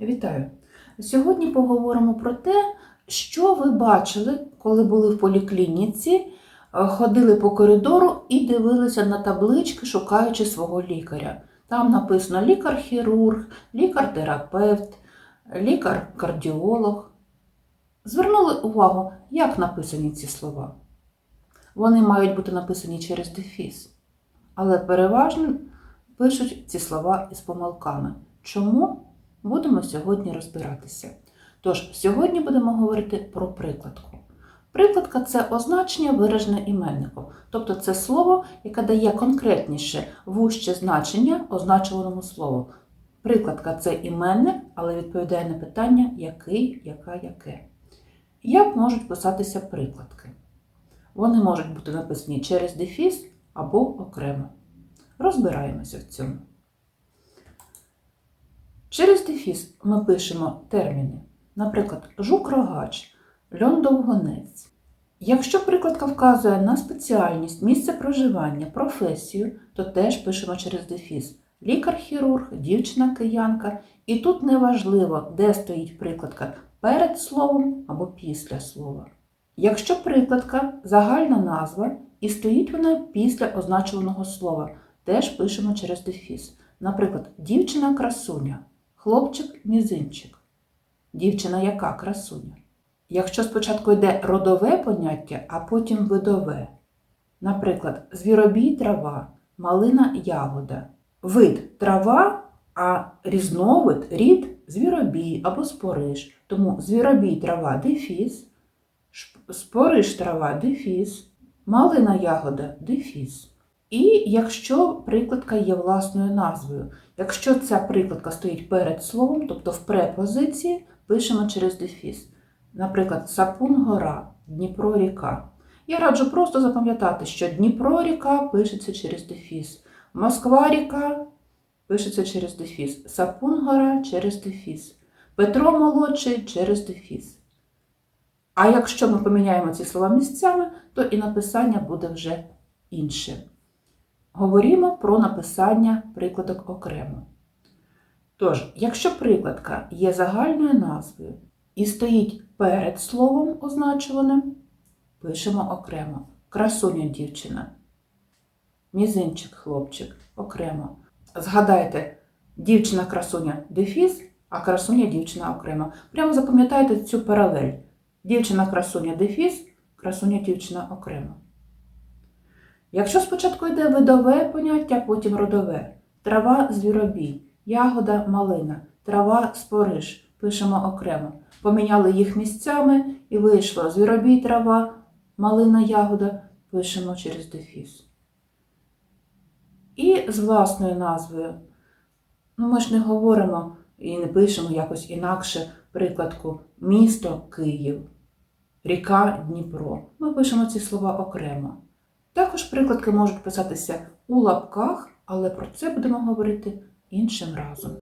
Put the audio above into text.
Вітаю! Сьогодні поговоримо про те, що ви бачили, коли були в поліклініці, е, ходили по коридору і дивилися на таблички, шукаючи свого лікаря. Там написано лікар-хірург, лікар-терапевт, лікар-кардіолог. Звернули увагу, як написані ці слова. Вони мають бути написані через дефіс, але переважно пишуть ці слова із помилками. Чому? Будемо сьогодні розбиратися. Тож, сьогодні будемо говорити про прикладку. Прикладка це означення, виражене іменником, тобто це слово, яке дає конкретніше вужче значення означуваному слову. Прикладка це іменник, але відповідає на питання який, яка, яке. Як можуть писатися прикладки? Вони можуть бути написані через дефіс або окремо. Розбираємося в цьому. Через дефіс ми пишемо терміни. Наприклад, жук-рогач, льон-довгонець. Якщо прикладка вказує на спеціальність, місце проживання, професію, то теж пишемо через дефіс. Лікар-хірург, дівчина-киянка. І тут неважливо, де стоїть прикладка перед словом або після слова. Якщо прикладка загальна назва і стоїть вона після означуваного слова, теж пишемо через дефіс. Наприклад, дівчина-красуня, хлопчик-мізинчик. Дівчина яка красуня? Якщо спочатку йде родове поняття, а потім видове. Наприклад, звіробій трава, малина ягода. Вид трава, а різновид рід звіробій або спориш. Тому звіробій трава дефіс, спориш трава дефіс, малина ягода дефіс. І якщо прикладка є власною назвою, якщо ця прикладка стоїть перед словом, тобто в препозиції, пишемо через дефіс. Наприклад, Сапун гора, Дніпро ріка. Я раджу просто запам'ятати, що Дніпро ріка пишеться через дефіс, Москва ріка пишеться через дефіс, Сапун гора через дефіс, Петро молодший через дефіс. А якщо ми поміняємо ці слова місцями, то і написання буде вже інше. Говоримо про написання прикладок окремо. Тож, якщо прикладка є загальною назвою і стоїть перед словом означуваним, пишемо окремо. Красуня дівчина, мізинчик хлопчик окремо. Згадайте, дівчина-красуня дефіс, а красуня дівчина окремо. Прямо запам'ятайте цю паралель. Дівчина-красуня дефіс, красуня дівчина окремо. Якщо спочатку йде видове поняття, потім родове, трава звіробій, ягода малина, трава спориш, пишемо окремо. Поміняли їх місцями і вийшло звіробій трава, малина ягода, пишемо через дефіс. І з власною назвою. Ну, ми ж не говоримо і не пишемо якось інакше прикладку місто Київ, ріка Дніпро. Ми пишемо ці слова окремо. Також прикладки можуть писатися у лапках, але про це будемо говорити іншим разом.